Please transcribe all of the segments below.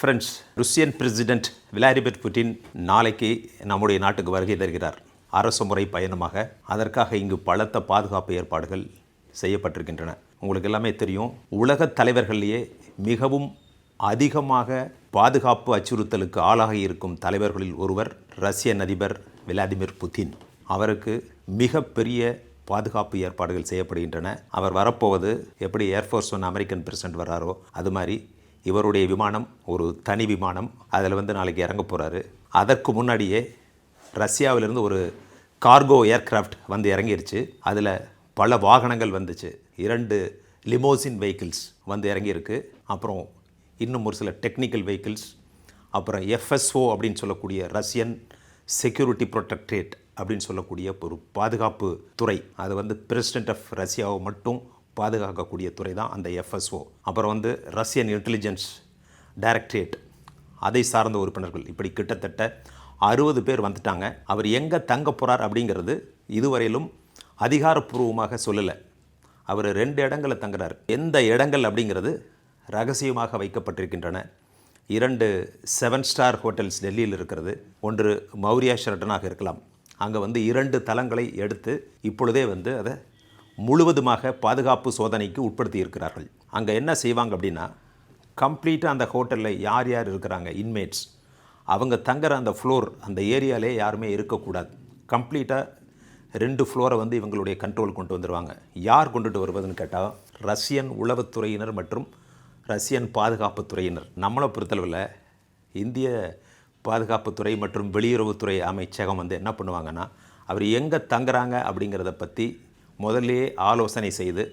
Friends Russian president Vladimir Putin நாளைக்கு நம்முடைய நாட்டுக்கு வருகை தருகிறார். அரசு முறை பயணமாக அதற்காக இங்கு பலத்த பாதுகாப்பு ஏற்பாடுகள் செய்யப்பட்டிருக்கின்றன. உங்களுக்கு எல்லாமே தெரியும் உலக தலைவர்களிலேயே மிகவும் அதிகமாக பாதுகாப்பு அச்சுறுத்தலுக்கு ஆளாகி இருக்கும் தலைவர்களில் ஒருவர் ரஷ்யன் அதிபர் விளாடிமிர் புட்டின் அவருக்கு மிகப்பெரிய பாதுகாப்பு ஏற்பாடுகள் செய்யப்படுகின்றன. அவர் வரப்போவது எப்படி Air Force One American president வர்றாரோ அது மாதிரி இவருடைய விமானம் ஒரு தனி விமானம் அதில் வந்து நாளைக்கு இறங்க போகிறாரு அதற்கு முன்னாடியே ரஷ்யாவிலிருந்து ஒரு கார்கோ ஏர்க்ராஃப்ட் வந்து இறங்கிருச்சு. அதில் பல வாகனங்கள் வந்துச்சு. இரண்டு லிமோசின் வெஹிக்கிள்ஸ் வந்து இறங்கியிருக்கு. அப்புறம் இன்னும் ஒரு சில டெக்னிக்கல் வெஹிக்கிள்ஸ். அப்புறம் எஃப்எஸ்ஓ அப்படின்னு சொல்லக்கூடிய ரஷ்யன் செக்யூரிட்டி ப்ரொடெக்டரேட் அப்படின்னு சொல்லக்கூடிய ஒரு பாதுகாப்பு துறை. அது வந்து பிரசிடென்ட் ஆஃப் ரஷ்யாவை மட்டும் பாதுகாக்கக்கூடிய துறை தான் அந்த எஃப்எஸ்ஓ அப்புறம் வந்து ரஷ்யன் இன்டெலிஜென்ஸ் டைரக்டரேட் அதை சார்ந்த உறுப்பினர்கள். இப்படி கிட்டத்தட்ட அறுபது பேர் வந்துட்டாங்க. அவர் எங்கே தங்க போகிறார் அப்படிங்கிறது இதுவரையிலும் அதிகாரப்பூர்வமாக சொல்லலை. அவர் ரெண்டு இடங்களில் தங்குறார். எந்த இடங்கள் அப்படிங்கிறது ரகசியமாக வைக்கப்பட்டிருக்கின்றன. இரண்டு செவன் ஸ்டார் ஹோட்டல்ஸ் டெல்லியில் இருக்கிறது. ஒன்று மௌரியா ஷெரட்டனாக இருக்கலாம். அங்கே வந்து இரண்டு தலங்களை எடுத்து இப்பொழுதே வந்து அதை முழுவதுமாக பாதுகாப்பு சோதனைக்கு உட்படுத்தி இருக்கிறார்கள் அங்கே என்ன செய்வாங்க அப்படின்னா கம்ப்ளீட்டாக அந்த ஹோட்டலில் யார் யார் இருக்கிறாங்க இன்மேட்ஸ் அவங்க தங்குற அந்த ஃப்ளோர் அந்த ஏரியாலே யாருமே இருக்கக்கூடாது. கம்ப்ளீட்டாக ரெண்டு ஃப்ளோரை வந்து இவங்களுடைய கண்ட்ரோல் கொண்டு வந்துடுவாங்க யார் கொண்டுட்டு வருவதுன்னு கேட்டால் ரஷ்யன் உளவுத்துறையினர் மற்றும் ரஷ்யன் பாதுகாப்புத்துறையினர். நம்மளை பொறுத்தளவில் இந்திய பாதுகாப்புத்துறை மற்றும் வெளியுறவுத்துறை அமைச்சகம் வந்து என்ன பண்ணுவாங்கன்னா அவர் எங்கே தங்குறாங்க அப்படிங்கிறத பற்றி முதல்லயே ஆலோசனை செய்து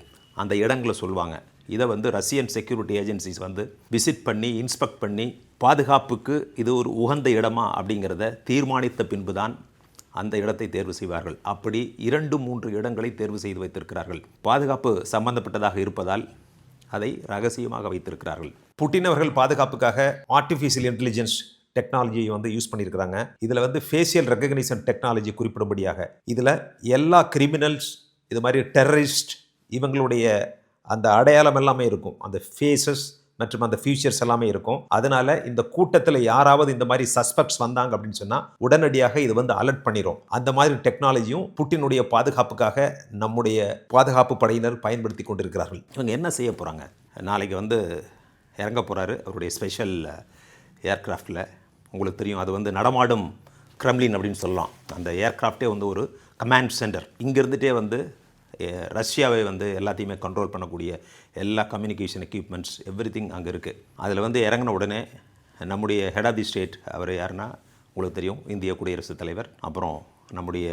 அந்த இடங்களை சொல்லுவாங்க இதை வந்து ரஷ்யன் செக்யூரிட்டி ஏஜென்சிஸ் வந்து விசிட் பண்ணி இன்ஸ்பெக்ட் பண்ணி பாதுகாப்புக்கு இது ஒரு உகந்த இடமா அப்படிங்கிறத தீர்மானித்த பின்பு தான் அந்த இடத்தை தேர்வு செய்வார்கள். அப்படி இரண்டு மூன்று இடங்களை தேர்வு செய்து வைத்திருக்கிறார்கள். பாதுகாப்பு சம்பந்தப்பட்டதாக இருப்பதால் அதை ரகசியமாக வைத்திருக்கிறார்கள். புட்டின் அவர்கள் பாதுகாப்புக்காக ஆர்டிஃபிஷியல் இன்டெலிஜென்ஸ் டெக்னாலஜியை வந்து யூஸ் பண்ணியிருக்கிறாங்க. இதில் வந்து ஃபேஷியல் ரெக்கக்னிஷன் டெக்னாலஜி குறிப்பிடும்படியாக. இதில் எல்லா கிரிமினல்ஸ் இது மாதிரி டெரரிஸ்ட் இவங்களுடைய அந்த அடையாளம் எல்லாமே இருக்கும். அந்த ஃபேஸஸ் மற்றும் அந்த ஃபியூச்சர்ஸ் எல்லாமே இருக்கும். அதனால இந்த கூட்டத்தில் யாராவது இந்த மாதிரி சஸ்பெக்ட்ஸ் வந்தாங்க அப்படின்னு சொன்னால் உடனடியாக இது வந்து அலர்ட் பண்ணிடும் அந்த மாதிரி டெக்னாலஜியும் புட்டினுடைய பாதுகாப்புக்காக நம்முடைய பாதுகாப்பு படையினர் பயன்படுத்தி கொண்டிருக்கிறார்கள். இவங்க என்ன செய்ய போகிறாங்க நாளைக்கு வந்து இறங்க போகிறாரு அவருடைய ஸ்பெஷல் ஏர்கிராஃப்டில் உங்களுக்கு தெரியும் அது வந்து நடமாடும் கிரெம்லின் அப்படின்னு சொல்லலாம். அந்த ஏர்கிராஃப்டே வந்து ஒரு கமாண்ட் சென்டர். இங்கேருந்துட்டே வந்து ரஷ்யாவை வந்து எல்லாத்தையுமே கண்ட்ரோல் பண்ணக்கூடிய எல்லா கம்யூனிகேஷன் எக்யூப்மெண்ட்ஸ் எவ்ரி திங் அங்கே இருக்குது அதில் வந்து இறங்கின உடனே நம்முடைய ஹெட் ஆஃப் தி ஸ்டேட் அவர் யாருன்னா உங்களுக்கு தெரியும் இந்திய குடியரசுத் தலைவர். அப்புறம் நம்முடைய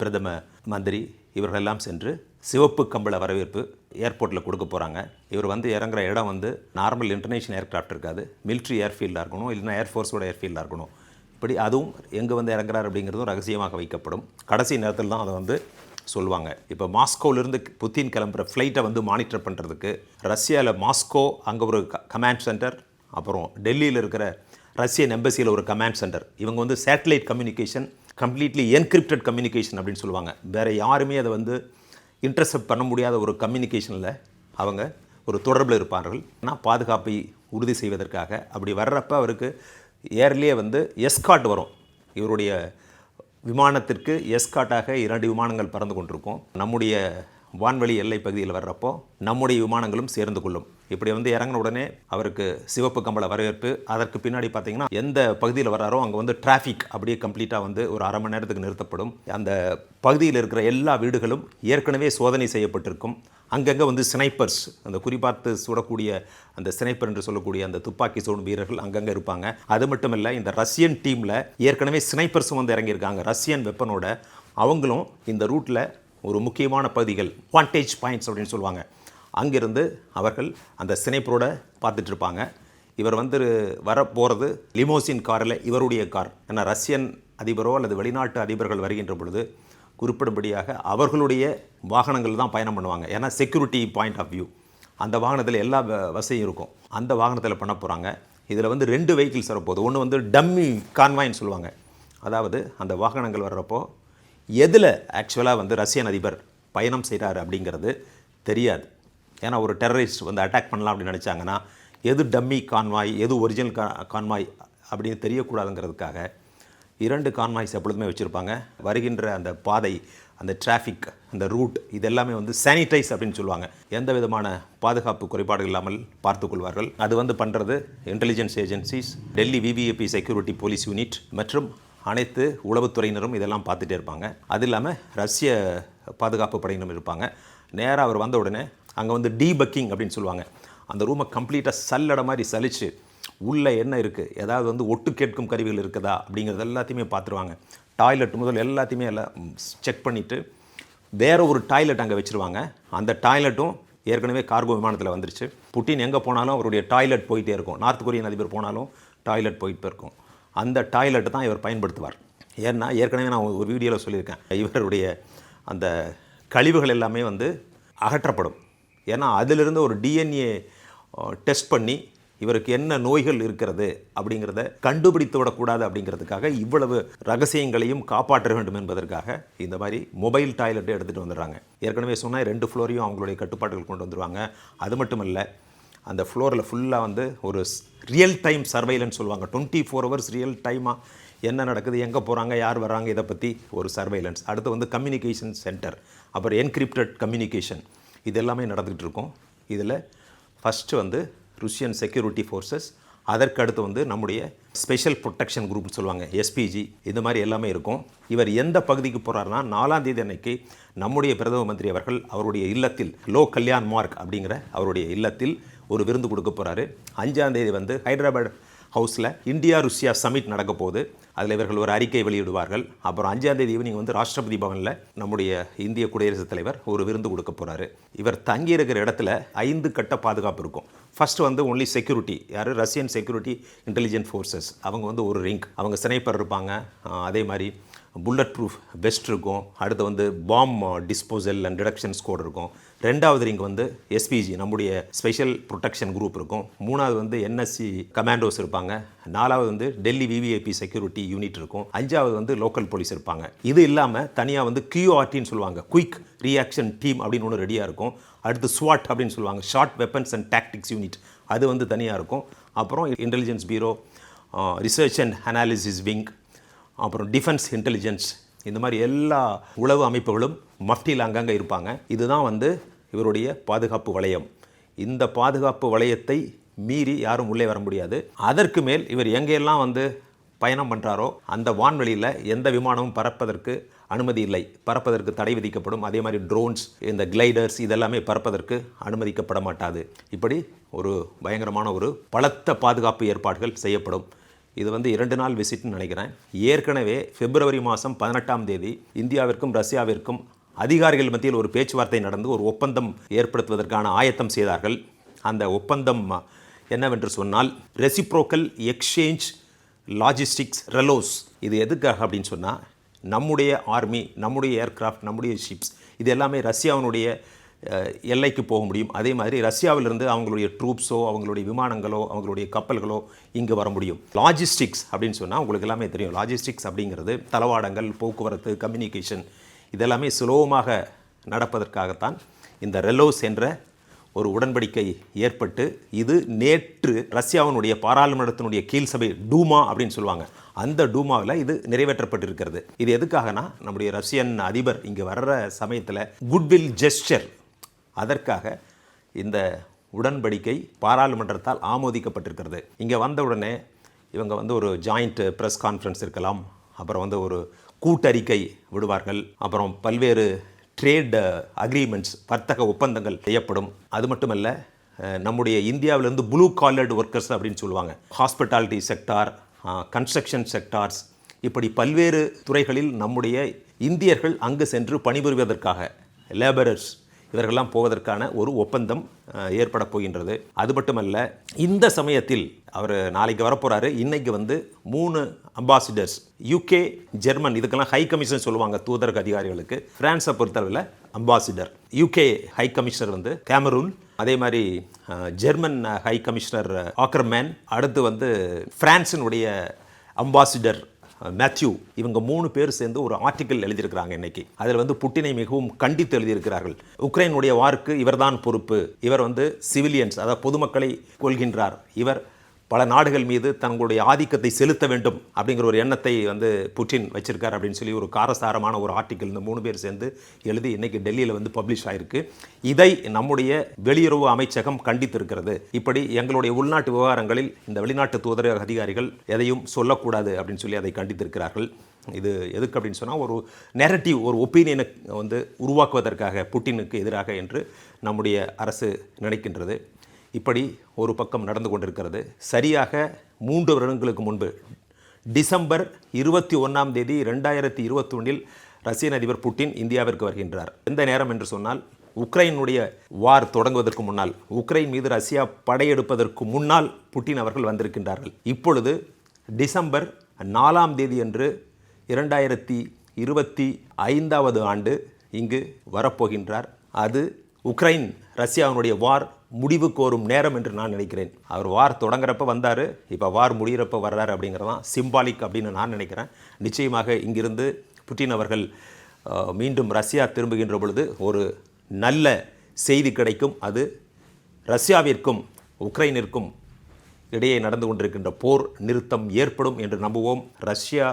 பிரதம மந்திரி இவர்களெல்லாம் சென்று சிவப்பு கம்பள வரவேற்பு ஏர்போர்ட்டில் கொடுக்க போகிறாங்க இவர் வந்து இறங்குற இடம் வந்து நார்மல் இன்டர்நேஷனல் ஏர்கிராஃப்ட் இருக்காது. மிலிட்ரி ஏர்ஃபீல்டாக இருக்கணும் இல்லைன்னா ஏர்ஃபோர்ஸோட ஏர்ஃபீல்டாக இருக்கணும். இப்படி அதுவும் எங்கே வந்து இறங்குறார் அப்படிங்கிறதும் ரகசியமாக வைக்கப்படும். கடைசி நேரத்தில் தான் அதை வந்து சொல்லுவாங்க. இப்போ மாஸ்கோவிலிருந்து புத்தின் கிளம்புற ஃப்ளைட்டை வந்து மானிட்டர் பண்ணுறதுக்கு ரஷ்யாவில் மாஸ்கோ அங்கே ஒரு கமாண்ட் சென்டர் அப்புறம் டெல்லியில் இருக்கிற ரஷ்யன் எம்பசியில் ஒரு கமாண்ட் சென்டர் இவங்க வந்து satellite communication completely encrypted communication அப்படின்னு சொல்லுவாங்க. வேறு யாருமே அதை வந்து இன்டர்செப்ட் பண்ண முடியாத ஒரு கம்யூனிகேஷனில் அவங்க ஒரு தொடர்பில் இருப்பார்கள். ஆனால் பாதுகாப்பை உறுதி செய்வதற்காக அப்படி வர்றப்ப அவருக்கு ஏர்லேயே வந்து எஸ்காட் வரும். இவருடைய விமானத்திற்கு எஸ்காட்டாக இரண்டு விமானங்கள் பறந்து கொண்டிருக்கும். நம்முடைய வான்வெளி எல்லை பகுதியில் வர்றப்போ நம்முடைய விமானங்களும் சேர்ந்து கொள்ளும். இப்படி வந்து இறங்கின உடனே அவருக்கு சிவப்பு கம்பள வரவேற்பு. அதற்கு பின்னாடி பார்த்தீங்கன்னா எந்த பகுதியில் வர்றாரோ அங்கே வந்து டிராஃபிக் அப்படியே கம்ப்ளீட்டாக வந்து ஒரு அரை மணி நேரத்துக்கு நிறுத்தப்படும். அந்த பகுதியில் இருக்கிற எல்லா வீடுகளும் ஏற்கனவே சோதனை செய்யப்பட்டிருக்கும். அங்கங்கே வந்து ஸ்னைப்பர்ஸ் அந்த குறிபார்த்து சுடக்கூடிய அந்த ஸ்னைப்பர் என்று சொல்லக்கூடிய அந்த துப்பாக்கி சூடும் வீரர்கள் அங்கங்கே இருப்பாங்க. அது மட்டும் இல்லை இந்த ரஷ்யன் டீமில் ஏற்கனவே ஸ்னைப்பர்ஸும் வந்து இறங்கியிருக்காங்க. ரஷ்யன் வெப்பனோட அவங்களும் இந்த ரூட்டில் ஒரு முக்கியமான பகுதிகள் வாண்டேஜ் பாயிண்ட்ஸ் அப்படின்னு சொல்லுவாங்க. அங்கிருந்து அவர்கள் அந்த ஸ்னைப்பரோட பார்த்துட்டு இருப்பாங்க. இவர் வந்து வர போகிறது லிமோசின் காரில் இவருடைய கார். ஏன்னா ரஷ்யன் அதிபரோ அல்லது வெளிநாட்டு அதிபர்கள் வருகின்ற பொழுது குறிப்பிடும்படியாக அவர்களுடைய வாகனங்கள் தான் பயணம் பண்ணுவாங்க. ஏன்னா செக்யூரிட்டி பாயிண்ட் ஆஃப் வியூ அந்த வாகனத்தில் எல்லா வ- வசதியும் இருக்கும். அந்த வாகனத்தில் பண்ண போகிறாங்க இதில் வந்து ரெண்டு வெஹிக்கிள்ஸ் வரப்போகுது. ஒன்று வந்து டம்மி கான்வாய்ன்னு சொல்லுவாங்க. அதாவது அந்த வாகனங்கள் வர்றப்போ எதில் ஆக்சுவலாக வந்து ரஷ்யன் அதிபர் பயணம் செய்கிறாரு அப்படிங்கிறது தெரியாது. ஏன்னா ஒரு டெரரிஸ்ட் வந்து அட்டாக் பண்ணலாம் அப்படின்னு நினச்சாங்கன்னா எது டம்மி கான்வாய் எது ஒரிஜினல் கா கான்வாய் அப்படின்னு தெரியக்கூடாதுங்கிறதுக்காக இரண்டு கான்வாய்ஸ் எப்பொழுதுமே வச்சுருப்பாங்க. வருகின்ற அந்த பாதை அந்த டிராஃபிக் அந்த ரூட் இது எல்லாமே வந்து சானிடைஸ் அப்படின்னு சொல்லுவாங்க. எந்த விதமான பாதுகாப்பு குறைபாடு இல்லாமல் பார்த்துக்கொள்வார்கள் அது வந்து பண்ணுறது intelligence agencies Delhi VVIP security police unit மற்றும் அனைத்து உளவுத்துறையினரும் இதெல்லாம் பார்த்துட்டே இருப்பாங்க. அது இல்லாமல் ரஷ்ய பாதுகாப்பு படையினரும் இருப்பாங்க. நேராக அவர் வந்த உடனே அங்கே வந்து டீபக்கிங் அப்படின்னு சொல்லுவாங்க. அந்த ரூமை கம்ப்ளீட்டாக சல்லட மாதிரி சலிச்சு உள்ளே என்ன இருக்குது ஏதாவது வந்து ஒட்டு கேட்கும் கருவிகள் இருக்குதா? அப்படிங்கிறது எல்லாத்தையுமே பார்த்துருவாங்க. டாய்லெட் முதல் எல்லாத்தையுமே எல்லாம் செக் பண்ணிவிட்டு வேறு ஒரு டாய்லெட் அங்கே வச்சுருவாங்க. அந்த டாய்லெட்டும் ஏற்கனவே கார்கோ விமானத்தில் வந்துருச்சு. புட்டின் எங்கே போனாலும் அவருடைய டாய்லெட் போயிட்டே இருக்கும். நார்த் கொரியன் அதிபர் போனாலும் டாய்லெட் போயிட்டு இருக்கும் அந்த டாய்லெட் தான் இவர் பயன்படுத்துவார். ஏன்னா ஏற்கனவே நான் ஒரு வீடியோவில் சொல்லியிருக்கேன். இவருடைய அந்த கழிவுகள் எல்லாமே வந்து அகற்றப்படும். ஏன்னா அதிலிருந்து ஒரு டிஎன்ஏ டெஸ்ட் பண்ணி இவருக்கு என்ன நோய்கள் இருக்கிறது அப்படிங்கிறத கண்டுபிடித்து விடக்கூடாது அப்படிங்கிறதுக்காக இவ்வளவு ரகசியங்களையும் காப்பாற்ற வேண்டும் என்பதற்காக இந்த மாதிரி மொபைல் டாய்லெட்டை எடுத்துகிட்டு வந்துடுறாங்க. ஏற்கனவே சொன்னால் ரெண்டு ஃப்ளோரையும் அவங்களுடைய கட்டுப்பாடுகள் கொண்டு வந்துடுவாங்க அது மட்டும் இல்லை அந்த ஃப்ளோரில் ஃபுல்லாக வந்து ஒரு ரியல் டைம் சர்வைலன்ஸ் சொல்லுவாங்க. டுவெண்ட்டி ஃபோர் ஹவர்ஸ் ரியல் டைமாக என்ன நடக்குது எங்கே போகிறாங்க யார் வராங்க இதை பற்றி ஒரு சர்வைலன்ஸ் அடுத்து வந்து கம்யூனிகேஷன் சென்டர் அப்புறம் என்கிரிப்டட் கம்யூனிகேஷன் இது எல்லாமே நடந்துகிட்டு இருக்கும். இதில் ஃபஸ்ட்டு வந்து ருஷ்யன் செக்யூரிட்டி ஃபோர்ஸஸ் அதற்கு அடுத்து வந்து நம்முடைய ஸ்பெஷல் ப்ரொடெக்ஷன் குரூப்னு சொல்லுவாங்க எஸ்பிஜி இந்த மாதிரி எல்லாமே இருக்கும். இவர் எந்த பகுதிக்கு போகிறாருன்னா நாலாம் தேதி அன்னைக்கு நம்முடைய பிரதம மந்திரி அவர்கள் அவருடைய இல்லத்தில் லோ கல்யாண் மார்க் அப்படிங்கிற அவருடைய இல்லத்தில் ஒரு விருந்து கொடுக்க போகிறாரு அஞ்சாம் தேதி வந்து ஹைதராபாத் ஹவுஸில் இந்தியா ருஷ்யா சமிட் நடக்க போகுது. அதில் இவர்கள் ஒரு அறிக்கை வெளியிடுவார்கள். அப்புறம் அஞ்சாந்தேதி ஈவினிங் வந்து ராஷ்டிரபதி பவனில் நம்முடைய இந்திய குடியரசுத் தலைவர் ஒரு விருந்து கொடுக்க போகிறாரு இவர் தங்கியிருக்கிற இடத்துல ஐந்து கட்ட பாதுகாப்பு இருக்கும். ஃபர்ஸ்ட் வந்து ஒன்லி செக்யூரிட்டி யார்? ரஷ்யன் செக்யூரிட்டி இன்டெலிஜென்ட் ஃபோர்ஸஸ் அவங்க வந்து ஒரு ரிங்க் அவங்க ஸ்னைப்பர் இருப்பாங்க. அதே மாதிரி புல்லட் ப்ரூஃப் பெஸ்ட் இருக்கும். அடுத்து வந்து bomb disposal and detection squad இருக்கும். ரெண்டாவது ரிங் வந்து எஸ்பிஜி நம்முடைய ஸ்பெஷல் ப்ரொடெக்ஷன் குரூப் இருக்கும். மூணாவது வந்து என்எஸ்சி கமாண்டோஸ் இருப்பாங்க. நாலாவது வந்து டெல்லி விவிஐபி செக்யூரிட்டி யூனிட் இருக்கும். அஞ்சாவது வந்து லோக்கல் போலீஸ் இருப்பாங்க. இது இல்லாமல் தனியாக வந்து கியூஆர்டின்னு சொல்லுவாங்க. குயிக் ரியாக்ஷன் டீம் அப்படின்னு ஒன்று ரெடியாக இருக்கும். அடுத்து ஸ்வாட் அப்படின்னு சொல்லுவாங்க. Short weapons and tactics unit அது வந்து தனியாக இருக்கும். அப்புறம் intelligence bureau research and analysis wing அப்புறம் டிஃபென்ஸ் இன்டெலிஜென்ஸ் இந்த மாதிரி எல்லா உளவு அமைப்புகளும் மஃப்டியில் அங்கங்கே இருப்பாங்க. இதுதான் வந்து இவருடைய பாதுகாப்பு வளையம். இந்த பாதுகாப்பு வளையத்தை மீறி யாரும் உள்ளே வர முடியாது. அதற்கு மேல் இவர் எங்கெல்லாம் வந்து பயணம் பண்ணுறாரோ அந்த வான்வெளியில் எந்த விமானமும் பறப்பதற்கு அனுமதி இல்லை. பறப்பதற்கு தடை விதிக்கப்படும். அதே மாதிரி ட்ரோன்ஸ் இந்த கிளைடர்ஸ் இதெல்லாமே பறப்பதற்கு அனுமதிக்கப்பட மாட்டாது. இப்படி ஒரு பயங்கரமான ஒரு பலத்த பாதுகாப்பு ஏற்பாடுகள் செய்யப்படும். இது வந்து இரண்டு நாள் விசிட்னு நினைக்கிறேன். ஏற்கனவே பிப்ரவரி மாதம் பதினெட்டாம் தேதி இந்தியாவிற்கும் ரஷ்யாவிற்கும் அதிகாரிகள் மத்தியில் ஒரு பேச்சுவார்த்தை நடந்து ஒரு ஒப்பந்தம் ஏற்படுத்துவதற்கான ஆயத்தம் செய்தார்கள். அந்த ஒப்பந்தம் என்னவென்று சொன்னால் ரெசிப்ரோக்கல் எக்ஸ்சேஞ்ச் லாஜிஸ்டிக்ஸ் ரெலோஸ் இது எதுக்காக அப்படின்னு சொன்னால் நம்முடைய ஆர்மி நம்முடைய ஏர்கிராஃப்ட் நம்முடைய ஷிப்ஸ் இது எல்லாமே ரஷ்யாவினுடைய எல்லைக்கு போக முடியும். அதே மாதிரி ரஷ்யாவிலிருந்து அவங்களுடைய ட்ரூப்ஸோ அவங்களுடைய விமானங்களோ அவங்களுடைய கப்பல்களோ இங்கே வர முடியும். லாஜிஸ்டிக்ஸ் அப்படின்னு சொன்னால் உங்களுக்கு எல்லாமே தெரியும். லாஜிஸ்டிக்ஸ் அப்படிங்கிறது தளவாடங்கள் போக்குவரத்து கம்யூனிகேஷன் இதெல்லாமே சுலபமாக நடப்பதற்காகத்தான் இந்த ரெலோஸ் என்ற ஒரு உடன்படிக்கை ஏற்பட்டு இது நேற்று ரஷ்யாவினுடைய பாராளுமன்றத்தினுடைய கீழ் சபை டூமா அப்படின்னு சொல்லுவாங்க. அந்த டூமாவில் இது நிறைவேற்றப்பட்டிருக்கிறது. இது எதுக்காகனா நம்முடைய ரஷ்யன் அதிபர் இங்கே வர்ற சமயத்தில் குட்வில் ஜெஸ்டர். அதற்காக இந்த உடன்படிக்கை பாராளுமன்றத்தால் ஆமோதிக்கப்பட்டிருக்கிறது. இங்கே வந்த உடனே இவங்க வந்து ஒரு ஜாயிண்ட் ப்ரெஸ் கான்ஃபரன்ஸ் இருக்கலாம் அப்புறம் வந்து ஒரு கூட்டறிக்கை விடுவார்கள். அப்புறம் பல்வேறு ட்ரேட் அக்ரிமெண்ட்ஸ் வர்த்தக ஒப்பந்தங்கள் செய்யப்படும். அது மட்டுமல்ல நம்முடைய இந்தியாவிலேருந்து ப்ளூ காலர்டு ஒர்க்கர்ஸ் அப்படின்னு சொல்லுவாங்க. ஹாஸ்பிட்டாலிட்டி செக்டார் கன்ஸ்ட்ரக்ஷன் செக்டார்ஸ் இப்படி பல்வேறு துறைகளில் நம்முடைய இந்தியர்கள் அங்கு சென்று பணிபுரிவதற்காக லேபரர்ஸ் இவர்கள்லாம் போவதற்கான ஒரு ஒப்பந்தம் ஏற்பட போகின்றது. அது மட்டுமல்ல இந்த சமயத்தில் அவர் நாளைக்கு வரப்போகிறாரு இன்னைக்கு வந்து மூணு அம்பாசிடர்ஸ் யூகே ஜெர்மன் இதுக்கெல்லாம் ஹை கமிஷன் சொல்லுவாங்க தூதரக அதிகாரிகளுக்கு. பிரான்ஸை பொறுத்தளவில் அம்பாசிடர் யூகே ஹை கமிஷனர் வந்து கேமரூன் அதே மாதிரி ஜெர்மன் ஹை கமிஷனர் ஆக்கர்மேன் அடுத்து வந்து பிரான்ஸினுடைய அம்பாசிடர் மேத்யூ இவங்க மூணு பேர் சேர்ந்து ஒரு ஆர்டிக்கல் எழுதியிருக்கிறாங்க இன்னைக்கு. அதில் வந்து புட்டினை மிகவும் கண்டித்து எழுதியிருக்கிறார்கள். உக்ரைனுடைய வாருக்கு இவர்தான் பொறுப்பு. இவர் வந்து சிவிலியன்ஸ் அதாவது பொதுமக்களை கொள்கின்றார் இவர் பல நாடுகள் மீது தங்களுடைய ஆதிக்கத்தை செலுத்த வேண்டும் அப்படிங்கிற ஒரு எண்ணத்தை வந்து புட்டின் வச்சிருக்கார் அப்படின்னு சொல்லி ஒரு காரசாரமான ஒரு ஆர்டிக்கல் இந்த மூணு பேர் சேர்ந்து எழுதி இன்னைக்கு டெல்லியில் வந்து பப்ளிஷ் ஆயிருக்கு. இதை நம்முடைய வெளியுறவு அமைச்சகம் கண்டித்திருக்கிறது. இப்படி எங்களுடைய உள்நாட்டு விவகாரங்களில் இந்த வெளிநாட்டு தூதரக அதிகாரிகள் எதையும் சொல்லக்கூடாது அப்படின்னு சொல்லி அதை கண்டித்திருக்கிறார்கள். இது எதுக்கு அப்படின்னு சொன்னால் ஒரு நெரட்டிவ் ஒரு ஒப்பீனியனை வந்து உருவாக்குவதற்காக புட்டினுக்கு எதிராக என்று நம்முடைய அரசு நினைக்கின்றது. இப்படி ஒரு பக்கம் நடந்து கொண்டிருக்கிறது. சரியாக மூன்று வருடங்களுக்கு முன்பு டிசம்பர் இருபத்தி ஒன்றாம் தேதி ரெண்டாயிரத்தி இருபத்தொன்னில் ரஷ்யன் அதிபர் புட்டின் இந்தியாவிற்கு வருகின்றார். எந்த நேரம் என்று சொன்னால் உக்ரைனுடைய வார் தொடங்குவதற்கு முன்னால் உக்ரைன் மீது ரஷ்யா படையெடுப்பதற்கு முன்னால் புட்டின் அவர்கள் வந்திருக்கின்றார்கள். இப்பொழுது டிசம்பர் நாலாம் தேதி அன்று இரண்டாயிரத்தி இருபத்தி ஐந்தாவது ஆண்டு இங்கு வரப்போகின்றார். அது உக்ரைன் ரஷ்யாவினுடைய வார் முடிவு கோரும் நேரம் என்று நான் நினைக்கிறேன். அவர் வார் தொடங்குறப்ப வந்தார் இப்போ வார் முடிகிறப்ப வர்றாரு அப்படிங்கிறதான் சிம்பாலிக் அப்படின்னு நான் நினைக்கிறேன். நிச்சயமாக இங்கிருந்து புட்டின் அவர்கள் மீண்டும் ரஷ்யா திரும்புகின்ற பொழுது ஒரு நல்ல செய்தி கிடைக்கும். அது ரஷ்யாவிற்கும் உக்ரைனிற்கும் இடையே நடந்து கொண்டிருக்கின்ற போர் நிறுத்தம் ஏற்படும் என்று நம்புவோம். ரஷ்யா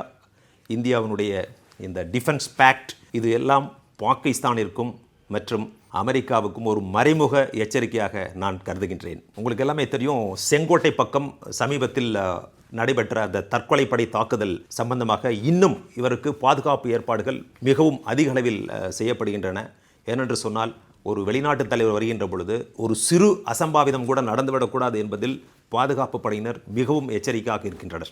இந்தியாவினுடைய இந்த டிஃபென்ஸ் பேக்ட் இது எல்லாம் பாகிஸ்தானிற்கும் மற்றும் அமெரிக்காவுக்கும் ஒரு மறைமுக எச்சரிக்கையாக நான் கருதுகின்றேன். உங்களுக்கு எல்லாமே தெரியும் செங்கோட்டை பக்கம் சமீபத்தில் நடைபெற்ற அந்த தற்கொலைப்படை தாக்குதல் சம்பந்தமாக இன்னும் இவருக்கு பாதுகாப்பு ஏற்பாடுகள் மிகவும் அதிக அளவில் செய்யப்படுகின்றன. ஏனென்று சொன்னால் ஒரு வெளிநாட்டு தலைவர் வருகின்ற பொழுது ஒரு சிறு அசம்பாவிதம் கூட நடந்துவிடக்கூடாது என்பதில் பாதுகாப்பு படையினர் மிகவும் எச்சரிக்கையாக இருக்கின்றனர்.